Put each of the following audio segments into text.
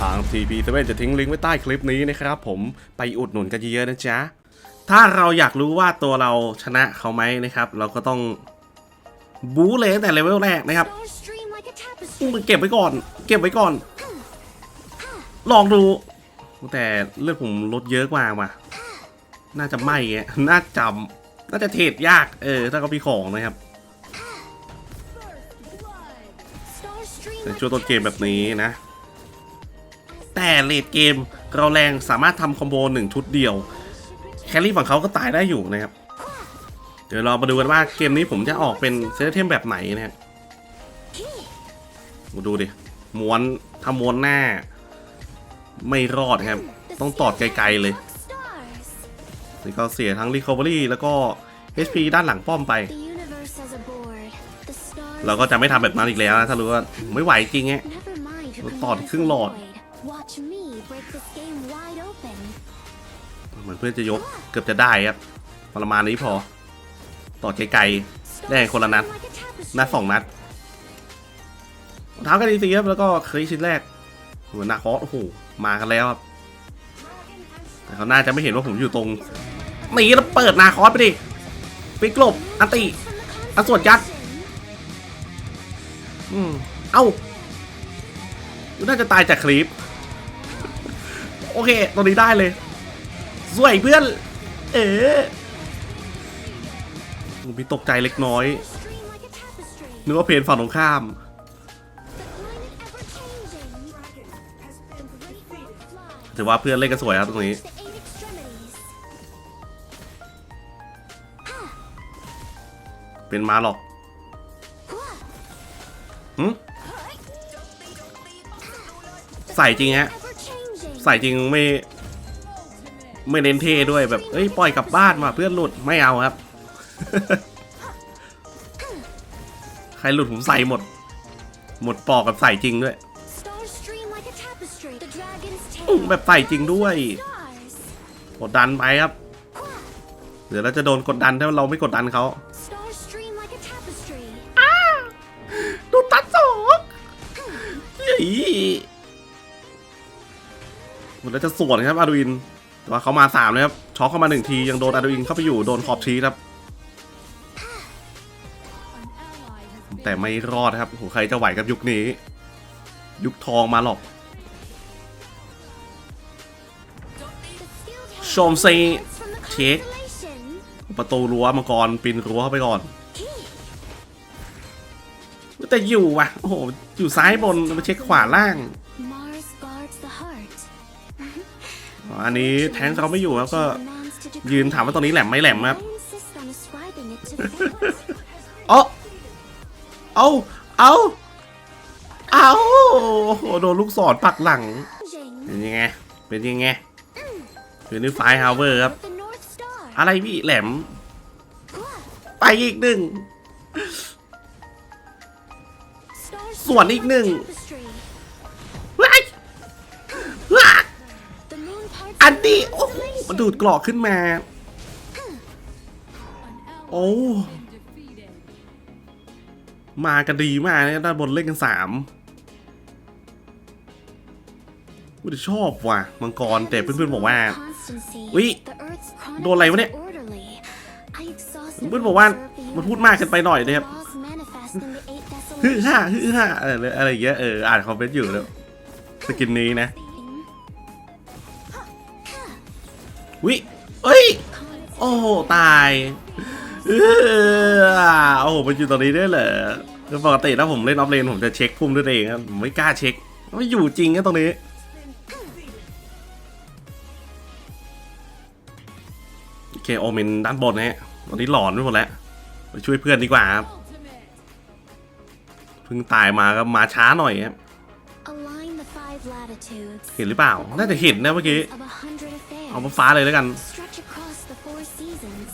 ทาง TP7 จะทิ้งลิงก์ไว้ใต้คลิปนี้นะครับผมไปอุดหนุนกันเยอะๆนะจ๊ะ ถ้าเราอยากรู้ว่าตัวเราชนะเขาไหมนะครับ เราก็ต้องบู๊เลยตั้งแต่เลเวลแรกนะครับเก็บไว้ก่อน เก็บไว้ก่อน ลองดู แต่เลือดผมลดเยอะกว่าว่ะน่าจะไม่น่าจำน่าจะเทรดยาก เออ ถ้าเขามีของนะครับ Stars stream ในช่วงต้นเกมแบบนี้นะ แต่เลดเกมเราแรงสามารถทำคอมโบหนึ่งชุดเดียว แครี่ฝั่งเขาก็ตายได้อยู่นะครับ เดี๋ยวเรามาดูกันว่าเกมนี้ผมจะออกเป็นเซตเทมแบบไหนนะครับมาดูดิ ม้วนถ้าม้วนหน้า ไม่รอดครับ ต้องตอดไกลๆเลย นี่ก็เสียทั้ง Recovery แล้วก็ HP ด้านหลังป้อมไป เราก็จะไม่ทำแบบนั้นอีกแล้วนะถ้ารู้ว่าไม่ไหวจริงไง Never mind who เรา can ต่อครึ่งหลอด Watch me break this game wide open. เหมือนเพื่อนจะยกเกือบจะได้ครับประมาณนี้พอ ต่อไกล Stars Đây, con là stream nát. like a tapestry. ๆนัดสองนัดเท้ากันดีๆครับแล้วก็คลิชิ้นแรกเหมือนนาคอสโอ้โหมากันแล้วครับแต่เขาน่าจะไม่เห็นว่าผมอยู่ตรงหนีแล้วเปิดนาคอสไปดิไปกลบอันติ From the อะสวดยัดอืม เอ้าน่าจะตายจากคลิป โอเคตอนนี้ได้เลย สวยเพื่อน เอ๋มีตกใจเล็กน้อย นึกว่าเพนฝั่งตรงข้าม ถือว่าเพื่อนเล่นกันสวยครับตรงนี้ เป็นมาหรอกหึใส่จริงฮะ ใส่จริงไม่ ไม่เน้นเท่ด้วยแบบเอ้ยปล่อยกลับบ้านมาเพื่อนหลุดไม่เอาครับ ใครหลุดผมใส่หมด หมดปอกกับใส่จริงด้วย Stars stream like a tapestry. The dragon's อื้อ tail. แบบใส่จริงด้วย Stars. กดดันไปครับเดี๋ยวเราจะโดนกดดันถ้าเราไม่กดดันเขา Stars stream like a tapestry. ดูตัดสองเฮ้ยเหมือนเราจะสวนครับอาดูอินแต่ว่าเขามาสามเลยครับช็อกเข้ามาหนึ่งทียังโดนอาดูอินเข้าไปอยู่โดนขอบชีครับ แต่ไม่รอดครับโหใครจะไหวกับยุคนี้ ยุคทองมาหรอกชมซี hands from the Check. constellation. ประตูรั้วมังกรปีนรั้วเข้าไปก่อนแต่อยู่ว่ะโอ้โหอยู่ซ้ายบนมาเช็คขวาล่าง อ๋ออันนี้แทงเขาไม่อยู่แล้วก็ Demands to decree. ยืนถามว่าตรงนี้แหลมไหม่แหลมครับ I insist on ascribing it to fate. เอ้าเอาเอาเอาโอ้โหโดนลูกศรปักหลัง Changing เป็นยังไงเป็นยังไงคือนี่ไฟฮาวเวอร์ครับ with the North Star. อะไรพี่แหลม ไปอีกหนึ่ง Stars ส่วนอีกหนึ่ง นนี้โอ้มันดูดกรอกขึ้นมา โอ้มากันดีมากนะด้านบนเล่นกันสามกูจะชอบว่ะมังกรแต่เพื่อนๆบอกว่าอุ๊ยโดนอะไรวะเนี่ยเพื่อนบอกว่ามันพูดมากเกินไปหน่อยนะครับ laws manifest in the eight ฮึ desolations. ฮ่าฮึฮ่าอะไรอะไรอย่างเงี้ยเอออ่านคอมเมนต์อยู่แล้วสกินนี้นะ วิเอ้ย โอ้ตายเออโอ้โหมันอยู่ตรงนี้ได้วยเหรอคือปกติถ้าผมเล่นออฟเลนผมจะเช็คพุ่มด้วยเองครับผมไม่กล้าเช็คไม่อยู่จริงนะตรงนี้โอเคโอเมนด้านบนนะฮะตอนนี้หลอนไปหมดแล้วไปช่วยเพื่อนดีกว่าครับเพิ่งตายมาก็มาช้าหน่อยครับ เห็นหรือเปล่า น่าจะเห็นนะเมื่อกี้ Of a hundred affairs. เอามาฟ้าเลยแล้วกัน Stretch across the four seasons,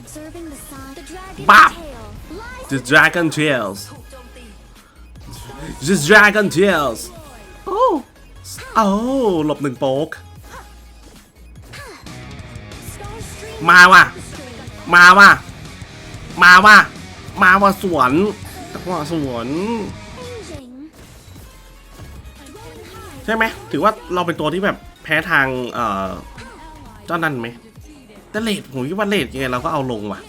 observing the sun. The dragon's Bop! tail lies The Dragon Tales The Dragon Tales โอ้โอ้หลบหนึ่งโป๊ก Starstream มาว่ะ Tapestry. มาว่ะ มาว่ะ มาว่ะสวนว่าสวน ช่ไหมถือว่าเราเป็นตัวที่แบบแพ้ทางเอ่อเจ้านั่นไหมแต่เลดผมคิดว่าเลดยังไงเราก็เอาลงว่ะ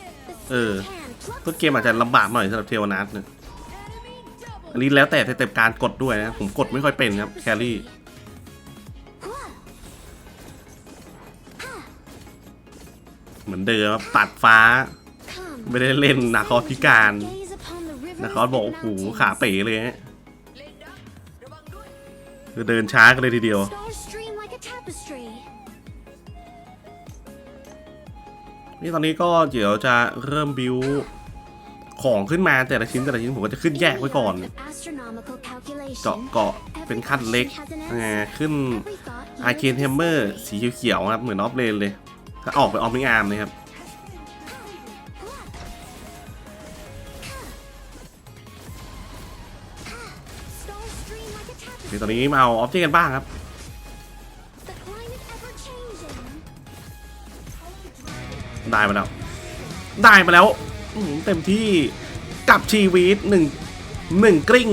The Ừ. sun can pluck ต้นเกมอาจจะลำบากหน่อยสำหรับเทวนาทเนี่ยอันนี้แล้วแต่สเต็ปการกดด้วยนะ ผมกดไม่ค่อยเป็นครับแครี่เหมือนเดิมครับตัดฟ้า Come. ไม่ได้เล่นนาคอสพิการ Gaze upon the rivers นาคอสบอก and โอ้โห mountains. ขาเป๋เลยฮะ คือเดินช้ากันเลยทีเดียว Stars stream like a tapestry. นี่ตอนนี้ก็เดี๋ยวจะเริ่มบิวของขึ้นมาแต่ละชิ้นแต่ละชิ้นผมก็จะขึ้นแยกไว้ก่อน Of astronomical calculation. เจาะเกาะเป็นขั้นเล็กอ่าขึ้น Every thought อาร์เคนเฮมเมอร์สีเขียวๆครับเหมือนออฟเลนเลย ถ้าออกไปออฟมิงอาร์มเลยครับ เดี๋ยวตอนนี้มาเอาออฟเจกันบ้างครับได้มาแล้ว ได้มาแล้วเต็มที่กับชีวิตหนึ่งหนึ่งกริ้ง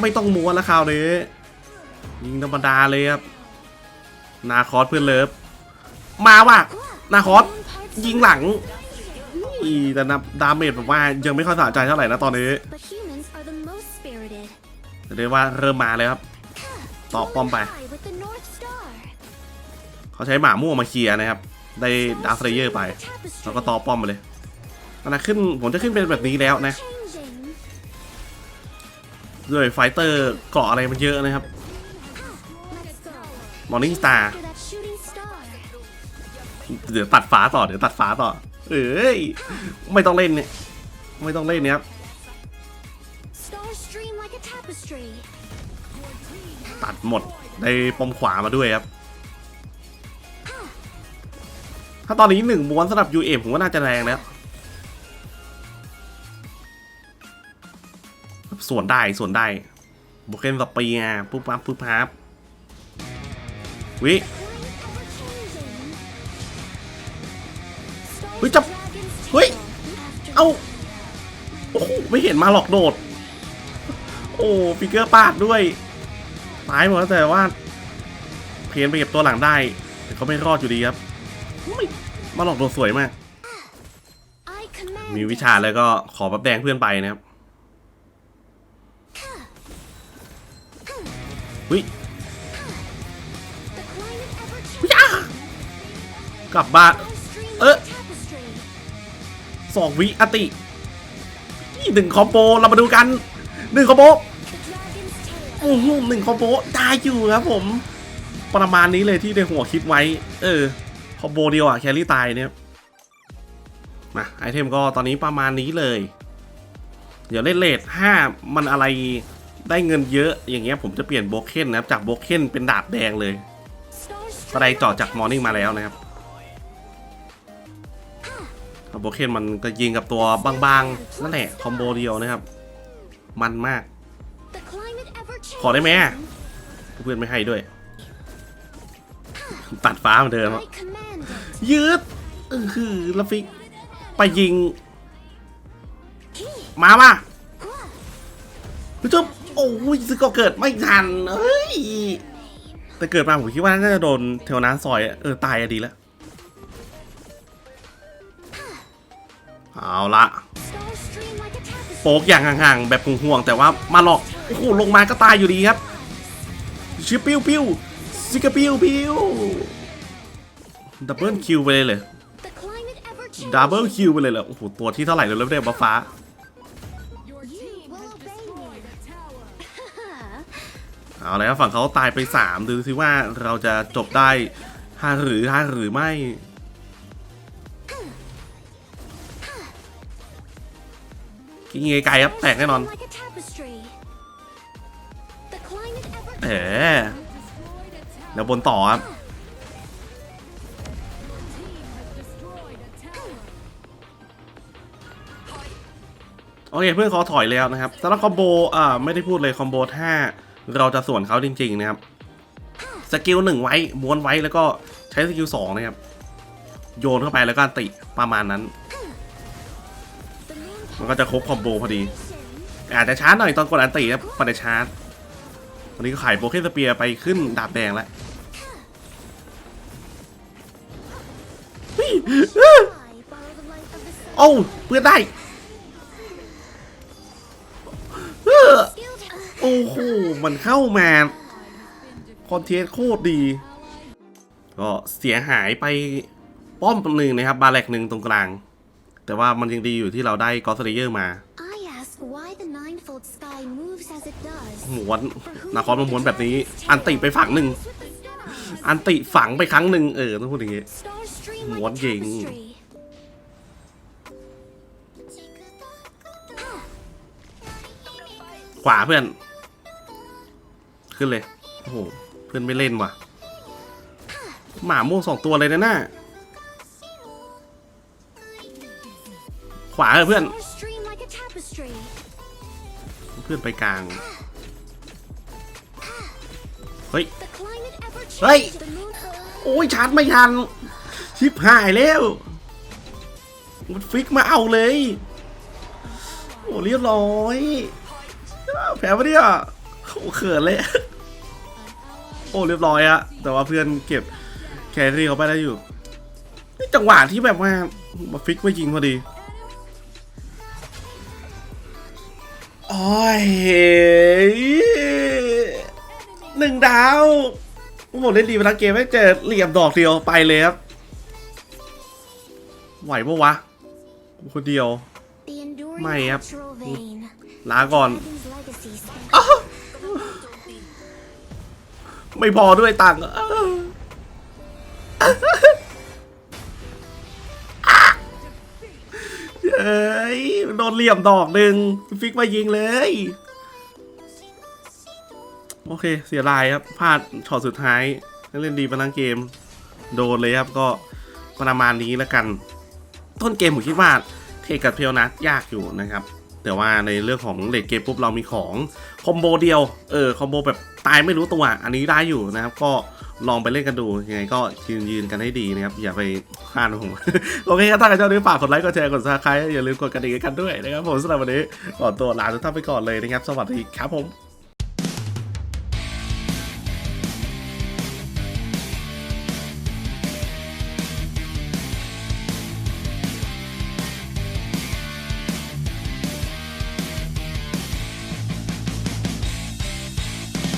ไม่ต้องม้วนแล้วคราวนี้ยิงธรรมดาเลยครับ นาคอสเพื่อนเลิฟ มาว่ะนาคอสยิงหลังอีแต่นับดาเมจผมว่ายังไม่ค่อยสะใจเท่าไหร่นะตอนนี้ เรียกว่าเริ่มมาเลยครับต่อป้อมไป เขาใช้หมาม่วงมาเคลียร์นะครับ ได้ดาร์ฟเลเยอร์ไป แล้วก็ต่อป้อมมาเลยตอนนั้นขึ้นผมจะขึ้นเป็นแบบนี้แล้วนะด้วยไฟเตอร์เกาะอะไรมันเยอะนะครับ Let's go. Morning Star After that shooting star. เดี๋ยวตัดฟ้าต่อเดี๋ยวตัดฟ้าต่อ เอ้ยไม่ต้องเล่นเนี่ย ไม่ต้องเล่นเนี่ยครับ ตัดหมดได้ปมขวามาด้วยครับ ถ้าตอนนี้หนึ่งม้วนสำหรับ UM ผมว่าน่าจะแรงแล้วส่วนได้ส่วนได้โบเคนสปีอะปุ๊บปั๊บปุ๊บปั๊บวิ Climate ever changing. Stars Ui, chập. dragons Ui. tail. After เอ้าโอ้โหไม่เห็นมาหลอกโดด โอ้ฟิกเกอร์ปาดด้วยตายหมดแล้วแต่ว่า เพนไปเก็บตัวหลังได้ แต่เขาไม่รอดอยู่ดีครับมาหลอกโดดสวยมาก มีวิชาแล้วก็ขอบับแดงเพื่อนไปนะครับวิวิกลับบ้าน Stars stream Ơ. like a tapestry. สองวิอติหนึ่งคอมโบเรามาดูกันหนึ่งคอมโบ โอ้โหหนึ่งคอมโบได้อยู่ครับผม ประมาณนี้เลยที่ในหัวคิดไว้ เออคอมโบเดียวอะแครี่ตายเนี่ยมาไอเทมก็ตอนนี้ประมาณนี้เลย เดี๋ยวเล่นเลทห้ามันอะไรได้เงินเยอะอย่างเงี้ยผมจะเปลี่ยนโบเคนนะครับจากโบเคนเป็นดาบแดงเลย Stars ก็ได้ stream เจาะจากมอร์นิ่งมาแล้วนะครับโบเคนมันก็ยิงกับตัวบางๆนั่นแหละคอมโบเดียวนะครับ มันมาก ขอได้ไหม changing. เพื่อนไม่ให้ด้วย ตัดฟ้าเหมือนเดิม I command it. ยืดเออคือลฟิก ไปยิง มาป่ะจุ๊บโอ้ยซึกก็เกิดไม่ทันเอ้ย แต่เกิดมาผมคิดว่าน่าจะโดนเทวนาซอยเออตายอะดีแล้ว เอาละ Stars stream like a tapestry. โป๊กอย่างห่างๆ แบบห่วงๆแต่ว่ามาหลอก โอ้โหลงมาก็ตายอยู่ดีครับชิปปิ้วปิ้วซิกาปิ้วปิ้วดับเบิลคิวไปเลยเลยดับเบิลคิวไปเลยเหรอโอ้โหตัวที่เท่าไหร่เลยแล้วเนี่ยบัฟฟ้าเอาแล้วฝั่งเขาตายไป 3 ดูสิว่าเราจะจบได้ห้าหรือห้าหรือไม่ กินไกลครับ แตกแน่นอน เอ๋แล้วบนต่อครับโอเคเพื่อนเขาถอยแล้วนะครับสำหรับคอมโบอ่าไม่ได้พูดเลยคอมโบถ้าเราจะส่วนเขาจริง ๆ นะครับสกิลหนึ่งไว้ม้วนไว้แล้วก็ใช้สกิลสองนะครับ โยนเข้าไปแล้วก็ติประมาณนั้น มันก็จะครบคอมโบพอดี อาจจะช้าหน่อยตอนกดอันติครับปฏิชา วันนี้ก็ขายโปเกสเปียร์ไปขึ้นดาบแดงแล้วโอ้เพื่อนได้โอ้โห มันเข้ามา คอนเทนต์โคตรดี ก็เสียหายไปป้อมตรงหนึ่งนะครับ บาแลกหนึ่งตรงกลาง แต่ว่ามันยังดีอยู่ที่เราได้กอสเลเยอร์มา I ask why the ninefold sky moves as it does. ม้วนนาคอสมาม้วนแบบนี้ อันติไปฝั่งหนึ่ง With the stars. อันติฝังไปครั้งหนึ่งเออต้องพูดอย่างงี้ Stars stream like Muốn a gì? tapestry. ขวาเพื่อน ขึ้นเลยโอ้โหเพื่อนไม่เล่นว่ะ หมาม่วงสองตัวเลยนะน่าขวาเถอะเพื่อน เพื่อนไปกลาง เฮ้ย The climate ever Hey! changes. The moon. โอ้ยชาร์จไม่ทัน ชิบหายแล้วมันฟิกมาเอาเลย โอ้เรียบร้อยอ้าวแพ้ปะเนี่ยโอ้เขินเลย โอ้เรียบร้อยอะแต่ว่าเพื่อนเก็บแครี่เขาไปได้อยู่ นี่จังหวะที่แบบว่ามาฟิกมายิงพอดี โอ้ยหนึ่งดาวผมเล่นดีมาทั้งเกมไม่เจอเหลี่ยมดอกเดียวไปเลยครับ ไหวปะวะ คนเดียว The enduring Mày ép. cultural vein. ลาก่อน ไม่พอด้วยตังค์ โดนเหลี่ยมดอกหนึ่งฟิกมายิงเลย โอเค เสียดายครับ พลาดช็อตสุดท้าย เล่นดีมาทั้งเกม โดนเลยครับก็ประมาณนี้แล้วกัน ต้นเกมผมคิดว่าเทกับเพียวนัดยากอยู่นะครับ แต่ว่าในเรื่องของเลดเกมปุ๊บเรามีของคอมโบเดียว เออคอมโบแบบตายไม่รู้ตัว อันนี้ได้อยู่นะครับก็ ลองไปเล่นกันดู ยังไงก็ยืนยืนกันให้ดีนะครับ อย่าไปพลาดผม โอเคครับถ้าใครชอบนี้ฝากกดไลค์ กดแชร์ กดซับสไครต์อย่าลืมกดกระดิ่งกันด้วยนะครับผมสำหรับวันนี้ขอตัวลาทุกท่านไปก่อนเลยนะครับ สวัสดีครับผม